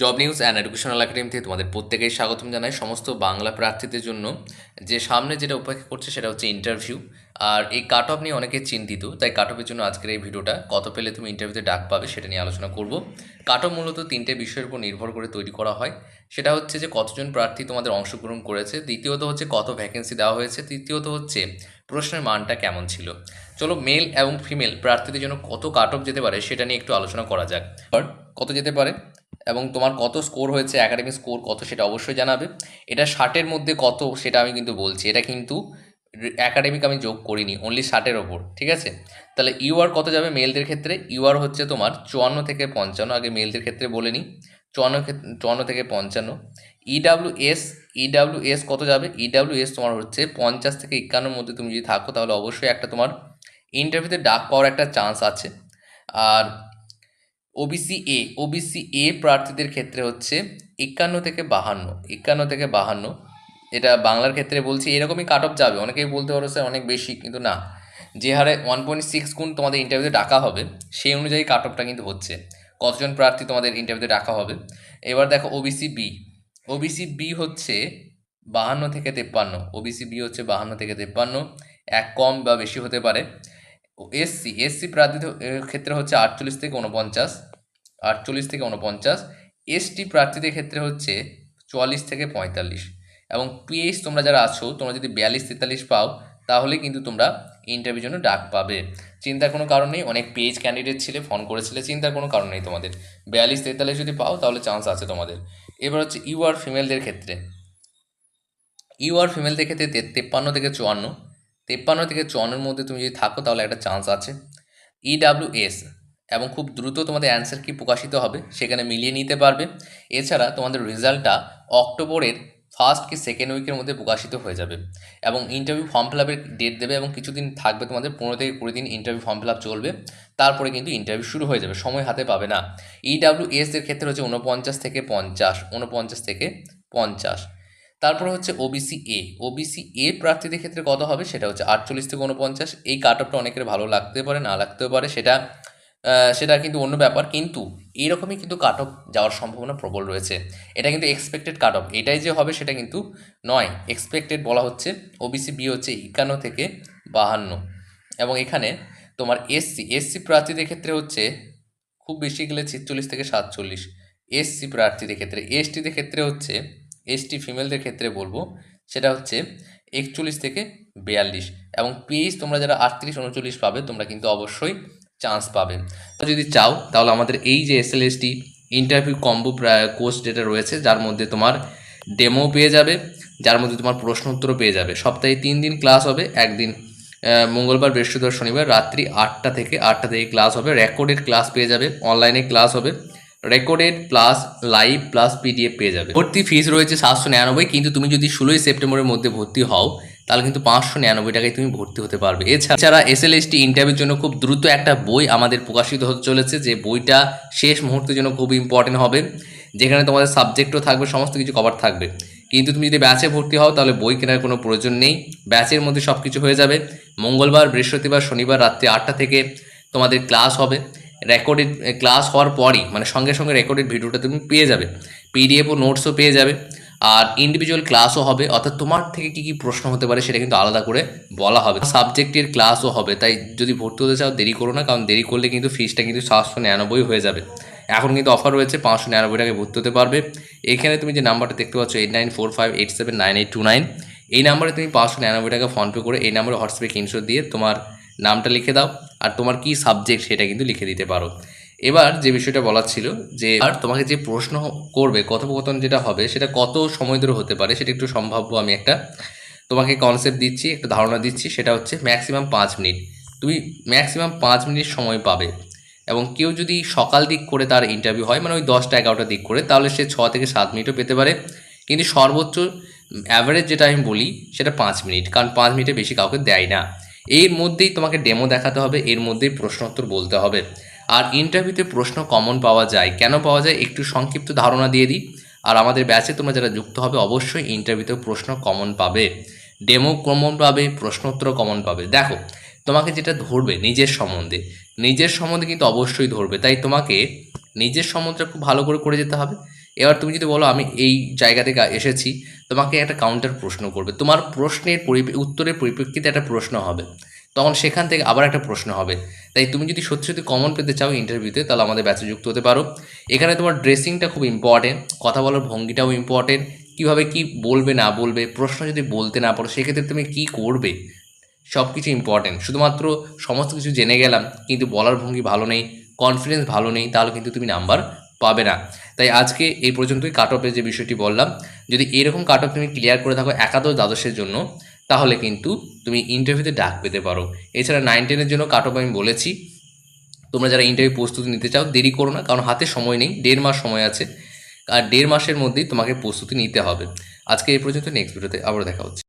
Job news and educational academy থেকে তোমাদের প্রত্যেকেই স্বাগতম জানাই। সমস্ত বাংলা প্রার্থীদের জন্য যে সামনে যেটা উপেক্ষা করছে সেটা হচ্ছে ইন্টারভিউ আর এই কাট অফ নিয়ে অনেকে চিন্তিত, তাই কাট অফের জন্য আজকের এই ভিডিওটা কত পেলে তুমি ইন্টারভিউতে ডাক পাবে সেটা নিয়ে আলোচনা করব। কাট অফ মূলত তিনটে বিষয়ের উপর নির্ভর করে তৈরি করা হয়। সেটা হচ্ছে যে কতজন প্রার্থী তোমাদের অংশগ্রহণ করেছে। দ্বিতীয়ত হচ্ছে কত ভ্যাকেন্সি দেওয়া হয়েছে। তৃতীয়ত হচ্ছে প্রশ্নের মানটা কেমন ছিল। চলো মেল এবং ফিমেল প্রার্থীদের জন্য কত কাট অফ যেতে পারে সেটা নিয়ে একটু আলোচনা করা যাক। কত যেতে পারে? এবং তোমার কত স্কোর হয়েছে একাডেমিক স্কোর কত সেটা অবশ্যই জানাবে। এটা ষাটের মধ্যে কত সেটা আমি কিন্তু বলছি। এটা কিন্তু একাডেমিক আমি যোগ করিনি অনলি ষাটের ওপর, ঠিক আছে? তাহলে ইউআর কত যাবে মেলদের ক্ষেত্রে? ইউআর হচ্ছে তোমার চুয়ান্ন থেকে পঞ্চান্ন, আগে মেলদের ক্ষেত্রে বলে নিই। চুয়ান্ন চুয়ান্ন থেকে পঞ্চান্ন। ইডাব্লিউ এস ইডাব্লিউ এস কত যাবে? ইডাব্লিউ এস তোমার হচ্ছে পঞ্চাশ থেকে একান্নর মধ্যে তুমি যদি থাকো, তাহলে অবশ্যই একটা তোমার ইন্টারভিউতে ডাক পাওয়ার একটা চান্স আছে। আর ওবিসি এ ওবিসি এ প্রার্থীদের ক্ষেত্রে হচ্ছে একান্ন থেকে বাহান্ন, একান্ন থেকে বাহান্ন। এটা বাংলার ক্ষেত্রে বলছি, এরকমই কাট অফ যাবে। অনেকেই বলতে পারো, স্যার, অনেক বেশি কিন্তু না। যে হারে ওয়ান পয়েন্ট সিক্স গুণ তোমাদের ইন্টারভিউতে ডাকা হবে, সেই অনুযায়ী কাট অফটা কিন্তু হচ্ছে। কতজন প্রার্থী তোমাদের ইন্টারভিউতে ডাকা হবে? এবার দেখো ওবিসি বি ওবিসি বি হচ্ছে বাহান্ন থেকে তেপ্পান্ন। ওবিসি বি হচ্ছে বাহান্ন থেকে তেপ্পান্ন। এক কম বা বেশি হতে পারে। এসসি এসসি প্রার্থীদের ক্ষেত্রে হচ্ছে আটচল্লিশ থেকে উনপঞ্চাশ আটচল্লিশ থেকে উনপঞ্চাশ এসটি প্রার্থীদের ক্ষেত্রে হচ্ছে চুয়াল্লিশ থেকে পঁয়তাল্লিশ এবং পিএইচ তোমরা যারা আছো, তোমরা যদি বিয়াল্লিশ তেতাল্লিশ পাও, তাহলে কিন্তু তোমরা ইন্টারভিউর জন্য ডাক পাবে। চিন্তার কোনো কারণ নেই, অনেক পেজ ক্যান্ডিডেট ছিলে ফোন করেছিলে, চিন্তার কোনো কারণ নেই তোমাদের। বিয়াল্লিশ তেতাল্লিশ যদি পাও, তাহলে চান্স আছে তোমাদের। এবার হচ্ছে ইউআর ফিমেলদের ক্ষেত্রে। ইউআর ফিমেলদের ক্ষেত্রে তেপ্পান্ন থেকে চুয়ান্ন তেপ্পান্ন থেকে চুয়ান্নর মধ্যে তুমি যদি থাকো, তাহলে একটা চান্স আছে। ইডাব্লিউ এস এবং খুব দ্রুত তোমাদের অ্যান্সার কি প্রকাশিত হবে, সেখানে মিলিয়ে নিতে পারবে। এছাড়া তোমাদের রেজাল্টটা অক্টোবরের ফার্স্ট কি সেকেন্ড উইকের মধ্যে প্রকাশিত হয়ে যাবে এবং ইন্টারভিউ ফর্ম ফিল আপের ডেট দেবে এবং কিছুদিন থাকবে তোমাদের, পনেরো থেকে কুড়ি দিন ইন্টারভিউ ফর্ম ফিল আপ চলবে। তারপরে কিন্তু ইন্টারভিউ শুরু হয়ে যাবে, সময় হাতে পাবে না। ইডাব্লিউ এস এর ক্ষেত্রে হচ্ছে উনপঞ্চাশ থেকে পঞ্চাশ উনপঞ্চাশ থেকে পঞ্চাশ। তারপর হচ্ছে ওবিসি এ ওবিসি এ প্রার্থীদের ক্ষেত্রে কত হবে? সেটা হচ্ছে আটচল্লিশ থেকে উনপঞ্চাশ এই কাট অফটা অনেকের ভালো লাগতে পারে, না লাগতেও পারে, সেটা সেটা কিন্তু অন্য ব্যাপার। কিন্তু এইরকমই কিন্তু কাট অফ যাওয়ার সম্ভাবনা প্রবল রয়েছে। এটা কিন্তু এক্সপেক্টেড কাট অফ এটাই যে হবে সেটা কিন্তু নয়। এক্সপেক্টেড বলা হচ্ছে ওবিসি বি হচ্ছে একান্ন থেকে বাহান্ন। এবং এখানে তোমার এসসি এসসি প্রার্থীদের ক্ষেত্রে হচ্ছে খুব বেশি গেলে ছেচল্লিশ থেকে সাতচল্লিশ। এসসি প্রার্থীদের ক্ষেত্রে এসটিদের ক্ষেত্রে হচ্ছে এসটি ফিমেলদের ক্ষেত্রে বলব, সেটা হচ্ছে একচল্লিশ থেকে বিয়াল্লিশ এবং পিএইচ তোমরা যারা আটত্রিশ, উনচল্লিশ পাবে, তোমরা কিন্তু অবশ্যই চান্স পাবে। তো যদি চাও, তাহলে আমাদের এই যে S L ST interview combo course যেটা রয়েছে, যার মধ্যে তোমার ডেমো পেয়ে যাবে, যার মধ্যে তোমার প্রশ্ন উত্তরও পেয়ে যাবে। সপ্তাহে তিন দিন ক্লাস হবে, একদিন মঙ্গলবার, বৃহস্পতিবার, শনিবার, রাত্রি আটটা থেকে আটটা থেকে ক্লাস হবে রেকর্ডেড ক্লাস পেয়ে যাবে অনলাইনে ক্লাস হবে। Recorded plus live plus PDF পেয়ে যাবে। ভর্তি ফিস রয়েছে সাতশো নিরানব্বই, কিন্তু তুমি যদি ষোলোই সেপ্টেম্বরের মধ্যে ভর্তি হও, তাহলে কিন্তু পাঁচশো নিরানব্বই টাকায় তুমি ভর্তি হতে পারবে। এছাড়া এস এল এসটি ইন্টারভিউর জন্য খুব দ্রুত একটা বই আমাদের প্রকাশিত হতে চলেছে, যে বইটা শেষ মুহূর্তের জন্য খুব ইম্পর্টেন্ট হবে, যেখানে তোমাদের সাবজেক্টও থাকবে, সমস্ত কিছু কভার থাকবে। কিন্তু তুমি যদি ব্যাচে ভর্তি হও, তাহলে বই কেনার কোনো প্রয়োজন নেই। ব্যাচের মধ্যে সব কিছু হয়ে যাবে। মঙ্গলবার, বৃহস্পতিবার, শনিবার রাত্রি আটটা থেকে তোমাদের ক্লাস হবে। রেকর্ডেড ক্লাস হওয়ার পরই মানে সঙ্গে সঙ্গে রেকর্ডেড ভিডিওটা তুমি পেয়ে যাবে। পিডিএফ ও নোটসও পেয়ে যাবে। আর ইন্ডিভিজুয়াল ক্লাসও হবে, অর্থাৎ তোমার থেকে কী কী প্রশ্ন হতে পারে সেটা কিন্তু আলাদা করে বলা হবে। সাবজেক্টের ক্লাসও হবে, তাই যদি ভর্তি হতে চাও দেরি করো না, কারণ দেরি করলে কিন্তু ফিসটা কিন্তু সাতশো নিরানব্বই হয়ে যাবে। এখন কিন্তু অফার রয়েছে, পাঁচশো নিরানব্বই টাকায় ভর্তি হতে পারবে। এখানে তুমি যে নাম্বারটা দেখতে পাচ্ছ eight nine four five eight seven nine eight two nine এই নাম্বারে তুমি পাঁচশো নিরানব্বই টাকা ফোনপে করে এই নাম্বারে হোয়াটসঅ্যাপে স্ক্রিনশট দিয়ে তোমার নামটা লিখে দাও। আর তোমার কি সাবজেক্ট সেটা কিন্তু লিখে দিতে পারো। এবার যে বিষয়টা বলার ছিল যে, আর তোমাকে যে প্রশ্ন করবে, কথোপকথন যেটা হবে, সেটা কত সময় ধরে হতে পারে, সেটা একটু সম্ভাব্য আমি একটা তোমাকে কনসেপ্ট দিচ্ছি, একটা ধারণা দিচ্ছি, সেটা হচ্ছে ম্যাক্সিমাম পাঁচ মিনিট। তুমি ম্যাক্সিমাম পাঁচ মিনিট সময় পাবে এবং কেউ যদি সকাল দিক করে তার ইন্টারভিউ হয় মানে ওই দশটা এগারোটা দিক করে, তাহলে সে ছ থেকে সাত মিনিটও পেতে পারে। কিন্তু সর্বোচ্চ অ্যাভারেজ যেটা আমি বলি, সেটা পাঁচ মিনিট। কারণ পাঁচ মিনিটে বেশি কাউকে দেয় না। এর মধ্যেই তোমাকে ডেমো দেখাতে হবে, এর মধ্যেই প্রশ্নোত্তর বলতে হবে। আর ইন্টারভিউতে প্রশ্ন কমন পাওয়া যায়। কেন পাওয়া যায়? একটু সংক্ষিপ্ত ধারণা দিয়ে দিই। আর আমাদের ব্যাচে তোমরা যারা যুক্ত হবে, অবশ্যই ইন্টারভিউতে প্রশ্ন কমন পাবে। ডেমো কমন পাবে প্রশ্নোত্তর কমন পাবে। দেখো, তোমাকে যেটা ধরবে নিজের সম্বন্ধে নিজের সম্বন্ধে কিন্তু অবশ্যই ধরবে। তাই তোমাকে নিজের সম্বন্ধে খুব ভালো করে করে যেতে হবে। এবার তুমি যদি বলো, আমি এই জায়গা থেকে এসেছি তোমাকে একটা কাউন্টার প্রশ্ন করবে। তোমার প্রশ্নের পরিপে, উত্তরের পরিপ্রেক্ষিতে একটা প্রশ্ন হবে। তখন সেখান থেকে আবার একটা প্রশ্ন হবে। তাই তুমি যদি সত্যি সত্যি কমন পেতে চাও ইন্টারভিউতে তাহলে আমাদের ব্যাচে যুক্ত হতে পারো। এখানে তোমার ড্রেসিংটা খুব ইম্পর্টেন্ট কথা বলার ভঙ্গিটাও ইম্পর্টেন্ট কীভাবে কি বলবে, না বলবে, প্রশ্ন যদি বলতে না পারো, সেক্ষেত্রে তুমি কি করবে? সব কিছু ইম্পর্টেন্ট শুধুমাত্র সমস্ত কিছু জেনে গেলাম, কিন্তু বলার ভঙ্গি ভালো নেই কনফিডেন্স ভালো নেই, তাহলে কিন্তু তুমি নাম্বার পাবে না। তাই আজকে এই পর্যন্তই কাট অফের যে বিষয়টি বললাম, যদি এরকম কাট অফ তুমি ক্লিয়ার করে থাকো একাদশ দ্বাদশের জন্য, তাহলে কিন্তু তুমি ইন্টারভিউতে ডাক পেতে পারো। এছাড়া নাইন টেনের জন্য কাট অফ আমি বলেছি। তোমরা যারা ইন্টারভিউ প্রস্তুতি নিতে চাও, দেরি করো না, কারণ হাতে সময় নেই, দেড় মাস সময় আছে। আর দেড় মাসের মধ্যেই তোমাকে প্রস্তুতি নিতে হবে। আজকে এই পর্যন্ত নেক্সট ভিডিওতে আবার দেখা হচ্ছে।